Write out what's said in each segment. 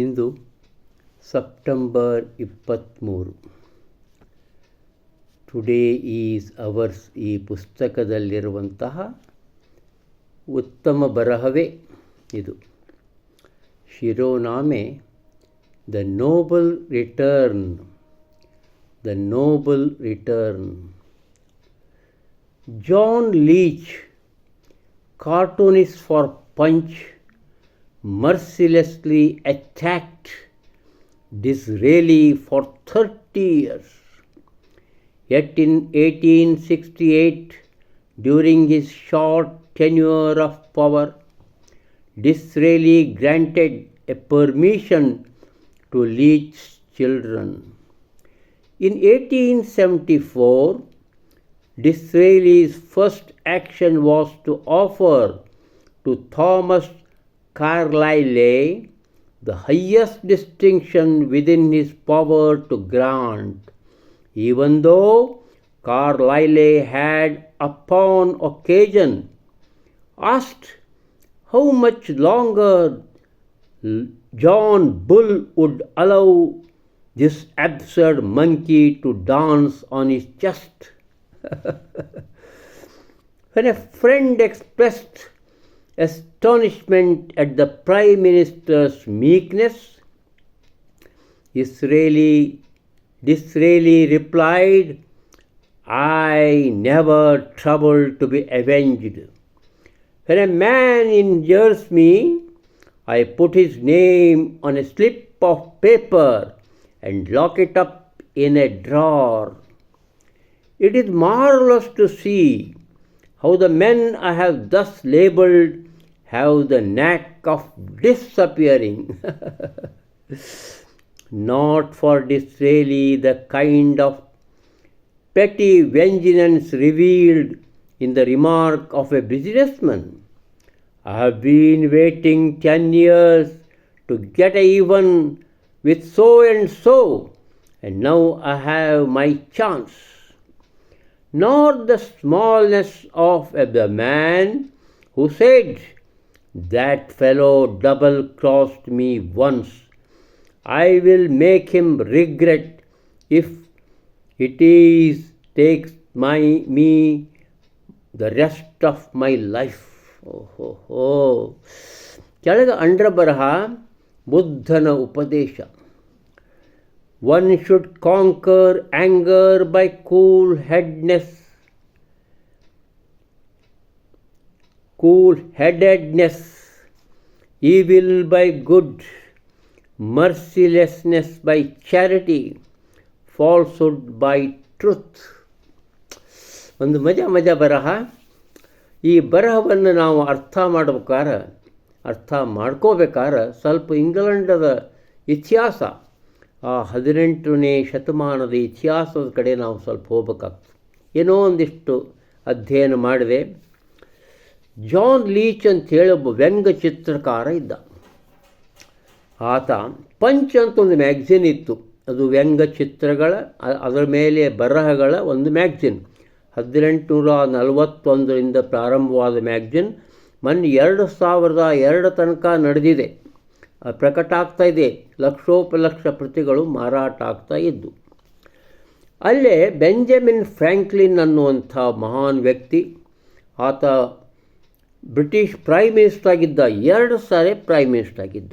ಇಂದು September ಇಪ್ಪತ್ತ್ಮೂರು. Today is ours ಈ ಪುಸ್ತಕದಲ್ಲಿರುವಂತಹ ಉತ್ತಮ ಬರಹವೇ ಇದು. ಶಿರೋನಾಮೆ the noble return the noble return John Leech cartoonist for Punch. Mercilessly attacked Disraeli for 30 years. Yet in 1868, during his short tenure of power, Disraeli granted a permission to Leach's children. In 1874, Disraeli's first action was to offer to Thomas Carlyle the highest distinction within his power to grant, even though Carlyle had upon occasion asked how much longer John Bull would allow this absurd monkey to dance on his chest. when a friend expressed astonishment at the Prime Minister's meekness, Disraeli, Disraeli replied, I never trouble to be avenged. When a man injures me, I put his name on a slip of paper and lock it up in a drawer. It is marvelous to see how the men I have thus labelled have the knack of disappearing. Not for Disraeli the kind of petty vengeance revealed in the remark of a businessman. I have been waiting ten years to get even with so and so, and now I have my chance nor the smallness of the man who said, That fellow double crossed me once. I will make him regret if it is takes my me the rest of my life. ಓಹೋ ಹೋ ಕೆಳಗೆ ಅಂಡ್ರ ಬರಹ ಬುದ್ಧನ ಉಪದೇಶ one should conquer anger by cool headedness. Cool headedness, evil by good, mercilessness by charity, falsehood by truth. ಒಂದು ಮಜಾ ಮಜಾ ಬರಹ. ಈ ಬರಹವನ್ನು ನಾವು ಅರ್ಥ ಮಾಡ್ಬೇಕಾರೆ ಅರ್ಥ ಮಾಡ್ಕೋಬೇಕಾದ್ರೆ ಸ್ವಲ್ಪ ಇಂಗ್ಲೆಂಡದ ಇತಿಹಾಸ ಆ ಹದಿನೆಂಟನೇ ಶತಮಾನದ ಇತಿಹಾಸದ ಕಡೆ ನಾವು ಸ್ವಲ್ಪ ಹೋಗ್ಬೇಕಾಗ್ತದೆ. ಏನೋ ಒಂದಿಷ್ಟು ಅಧ್ಯಯನ ಮಾಡಿದೆ. ಜಾನ್ ಲೀಚ್ ಅಂಥೇಳಿ ಒಬ್ಬ ವ್ಯಂಗ್ಯ ಚಿತ್ರಕಾರ ಇದ್ದ. ಆತ ಪಂಚ್ ಅಂತ ಒಂದು ಮ್ಯಾಗ್ಝಿನ್ ಇತ್ತು. ಅದು ವ್ಯಂಗ್ಯ ಚಿತ್ರಗಳ ಅದರ ಮೇಲೆ ಬರಹಗಳ ಒಂದು ಮ್ಯಾಗ್ಝಿನ್ ಹದಿನೆಂಟುನೂರ ನಲವತ್ತೊಂದರಿಂದ ಪ್ರಾರಂಭವಾದ ಮ್ಯಾಗ್ಝಿನ್ ಮೊನ್ನೆ ಎರಡು ಸಾವಿರದ ಎರಡು ತನಕ ನಡೆದಿದೆ. ಪ್ರಕಟ ಆಗ್ತಾ ಇದೆ. ಲಕ್ಷೋಪಲಕ್ಷ ಪ್ರತಿಗಳು ಮಾರಾಟ ಆಗ್ತಾ ಇದ್ದು. ಅಲ್ಲೇ ಬೆಂಜಮಿನ್ ಫ್ರ್ಯಾಂಕ್ಲಿನ್ ಅನ್ನುವಂಥ ಮಹಾನ್ ವ್ಯಕ್ತಿ, ಆತ ಬ್ರಿಟಿಷ್ ಪ್ರೈಮ್ ಮಿನಿಸ್ಟರ್ ಆಗಿದ್ದ, ಎರಡು ಸಾರಿ ಪ್ರೈಮ್ ಮಿನಿಸ್ಟರ್ ಆಗಿದ್ದ.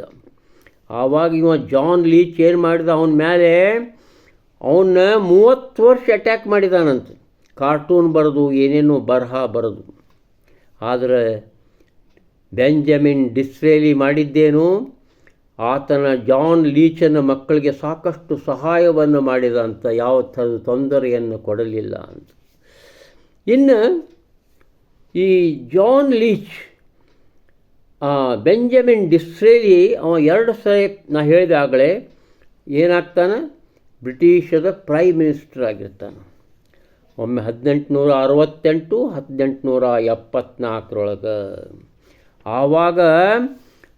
ಆವಾಗ ಇವ ಜಾನ್ ಲೀ ಏನು ಮಾಡಿದ ಅವನ ಮೇಲೆ ಅವನ್ನ ಮೂವತ್ತು ವರ್ಷ ಅಟ್ಯಾಕ್ ಮಾಡಿದಾನಂತೆ. ಕಾರ್ಟೂನ್ ಬರೆದು, ಏನೇನೋ ಬರಹ ಬರೋದು. ಆದರೆ ಬೆಂಜಮಿನ್ ಡಿಸ್ರೇಲಿ ಮಾಡಿದ್ದೇನು? ಆತನ ಜಾನ್ ಲೀಚನ ಮಕ್ಕಳಿಗೆ ಸಾಕಷ್ಟು ಸಹಾಯವನ್ನು ಮಾಡಿದ ಅಂತ ಯಾವ ಥರದ ತೊಂದರೆಯನ್ನು ಕೊಡಲಿಲ್ಲ ಅಂತ. ಇನ್ನು ಈ ಜಾನ್ ಲೀಚ್ ಬೆಂಜಮಿನ್ ಡಿಸ್ರೇಲಿ ಅವ ಎರಡು ಸರಿ ನಾ ಹೇಳಿದಾಗಲೇ ಏನಾಗ್ತಾನೆ? ಬ್ರಿಟಿಷದ ಪ್ರೈಮ್ ಮಿನಿಸ್ಟರ್ ಆಗಿರ್ತಾನೆ. ಒಮ್ಮೆ ಹದಿನೆಂಟುನೂರ ಅರವತ್ತೆಂಟು, ಹದಿನೆಂಟುನೂರ ಎಪ್ಪತ್ನಾಲ್ಕರೊಳಗೆ. ಆವಾಗ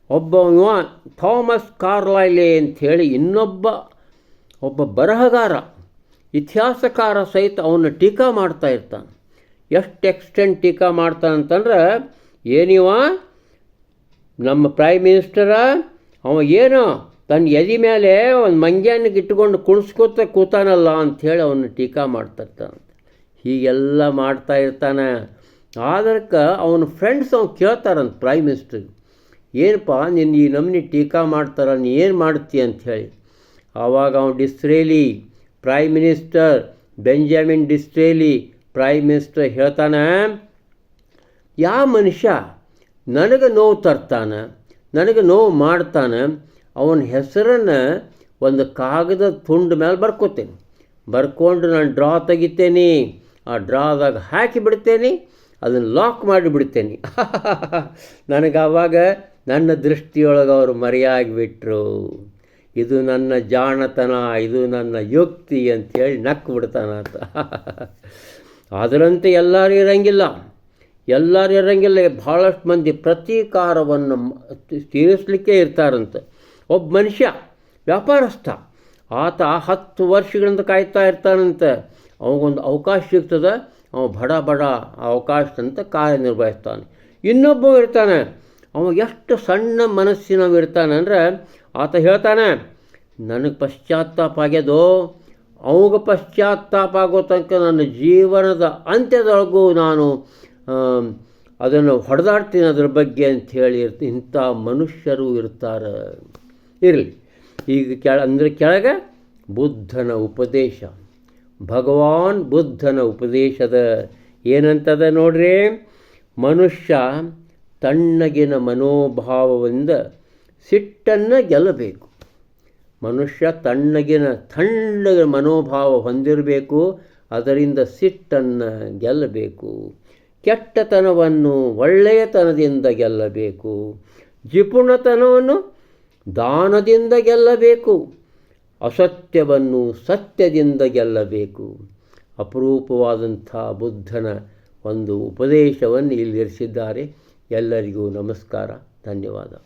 ಒಬ್ಬ ಥಾಮಸ್ ಕಾರ್ಲೈಲೆ ಅಂಥೇಳಿ ಇನ್ನೊಬ್ಬ, ಒಬ್ಬ ಬರಹಗಾರ, ಇತಿಹಾಸಕಾರ ಸಹಿತ ಅವನ ಟೀಕಾ ಮಾಡ್ತಾ ಇರ್ತಾನೆ. ಎಷ್ಟು ಎಕ್ಸ್ಟೆಂಟ್ ಟೀಕಾ ಮಾಡ್ತಾನಂತಂದ್ರೆ ಏನಿವ? ನಮ್ಮ ಪ್ರೈಮ್ ಮಿನಿಸ್ಟರ ಅವ ಏನು? ತನ್ನ ಎದಿ ಮೇಲೆ ಒಂದು ಮಂಗ್ಯಾನಿಗೆ ಇಟ್ಕೊಂಡು ಕುಣಿಸ್ಕೊತ ಕೂತಾನಲ್ಲ ಅಂಥೇಳಿ ಅವನು ಟೀಕಾ ಮಾಡ್ತಿರ್ತಾನಂತೆ ಹೀಗೆಲ್ಲ ಮಾಡ್ತಾ ಇರ್ತಾನೆ. ಆದಕ್ಕೆ ಅವನ ಫ್ರೆಂಡ್ಸ್ ಅವ್ನು ಕೇಳ್ತಾರಂತ ಪ್ರೈಮ್ ಮಿನಿಸ್ಟ್ರಿಗೆ ಏನಪ್ಪ ನಿನ್ನ ಈ ನಮ್ನಿ ಟೀಕಾ ಮಾಡ್ತಾರ, ನೀ ಏನು ಮಾಡ್ತೀಯ ಅಂಥೇಳಿ ಆವಾಗ ಅವನು Disraeli prime minister Benjamin Disraeli prime minister ಹೇಳ್ತಾನೆ ಯಾವ ಮನುಷ್ಯ ನನಗೆ ನೋವು ತರ್ತಾನೆ, ನನಗೆ ನೋವು ಮಾಡ್ತಾನೆ, ಅವನ ಹೆಸರನ್ನು ಒಂದು ಕಾಗದ ತುಂಡು ಮೇಲೆ ಬರ್ಕೋತೇನೆ. ಬರ್ಕೊಂಡು ನಾನು ಡ್ರಾ ತೆಗಿತೇನೆ, ಆ ಡ್ರಾದಾಗ ಹಾಕಿ ಬಿಡ್ತೇನೆ, ಅದನ್ನು ಲಾಕ್ ಮಾಡಿಬಿಡ್ತೇನೆ ನನಗೆ ನನ್ನ ದೃಷ್ಟಿಯೊಳಗೆ ಅವರು ಮರೆಯಾಗಿಬಿಟ್ರು ಇದು ನನ್ನ ಜಾಣತನ, ಇದು ನನ್ನ ಯುಕ್ತಿ ಅಂಥೇಳಿ ನಕ್ಕು ಬಿಡ್ತಾನಾತ. ಅದರಂತೆ ಎಲ್ಲರೂ ಇರಂಗಿಲ್ಲ. ಎಲ್ಲರೂ ಇರಂಗಿಲ್ಲ. ಭಾಳಷ್ಟು ಮಂದಿ ಪ್ರತೀಕಾರವನ್ನು ತೀರಿಸಲಿಕ್ಕೆ ಇರ್ತಾರಂತೆ. ಒಬ್ಬ ಮನುಷ್ಯ, ವ್ಯಾಪಾರಸ್ಥ, ಆತ ಹತ್ತು ವರ್ಷಗಳಿಂದ ಕಾಯ್ತಾ ಇರ್ತಾನಂತೆ. ಅವಗೊಂದು ಅವಕಾಶ ಸಿಗ್ತದೆ. ಅವ ಬಡ ಬಡ ಅವಕಾಶದಂತ ಕಾರ್ಯನಿರ್ವಹಿಸ್ತಾನೆ. ಇನ್ನೊಬ್ಬ ಇರ್ತಾನೆ. ಅವ ಎಷ್ಟು ಸಣ್ಣ ಮನಸ್ಸಿನವ ಇರ್ತಾನೆ ಅಂದರೆ ಆತ ಹೇಳ್ತಾನೆ, ನನಗೆ ಪಶ್ಚಾತ್ತಾಪ ಆಗ್ಯದೋ ಅವಾಗ ಪಶ್ಚಾತ್ತಾಪ ಆಗೋ ತನಕ ನನ್ನ ಜೀವನದ ಅಂತ್ಯದೊಳಗೂ ನಾನು ಅದನ್ನು ಹೊಡೆದಾಡ್ತೀನಿ ಅದ್ರ ಬಗ್ಗೆ ಅಂತ ಹೇಳಿ ಇರ್ತ, ಇಂಥ ಮನುಷ್ಯರು ಇರ್ತಾರೆ. ಇರಲಿ. ಈಗ ಕೆಳ, ಅಂದರೆ ಕೆಳಗೆ ಬುದ್ಧನ ಉಪದೇಶ. ಭಗವಾನ್ ಬುದ್ಧನ ಉಪದೇಶದ ಏನಂತದ ನೋಡ್ರಿ? ಮನುಷ್ಯ ತಣ್ಣಗಿನ ಮನೋಭಾವದಿಂದ ಸಿಟ್ಟನ್ನು ಗೆಲ್ಲಬೇಕು. ಮನುಷ್ಯ ತಣ್ಣಗಿನ ತಣ್ಣಗಿನ ಮನೋಭಾವ ಹೊಂದಿರಬೇಕು, ಅದರಿಂದ ಸಿಟ್ಟನ್ನು ಗೆಲ್ಲಬೇಕು. ಕೆಟ್ಟತನವನ್ನು ಒಳ್ಳೆಯತನದಿಂದ ಗೆಲ್ಲಬೇಕು. ಜಿಪುಣತನವನ್ನು ದಾನದಿಂದ ಗೆಲ್ಲಬೇಕು. ಅಸತ್ಯವನ್ನು ಸತ್ಯದಿಂದ ಗೆಲ್ಲಬೇಕು. ಅಪರೂಪವಾದಂಥ ಬುದ್ಧನ ಒಂದು ಉಪದೇಶವನ್ನು ಇಲ್ಲಿರಿಸಿದ್ದಾರೆ ಎಲ್ಲರಿಗೂ ನಮಸ್ಕಾರ. ಧನ್ಯವಾದ.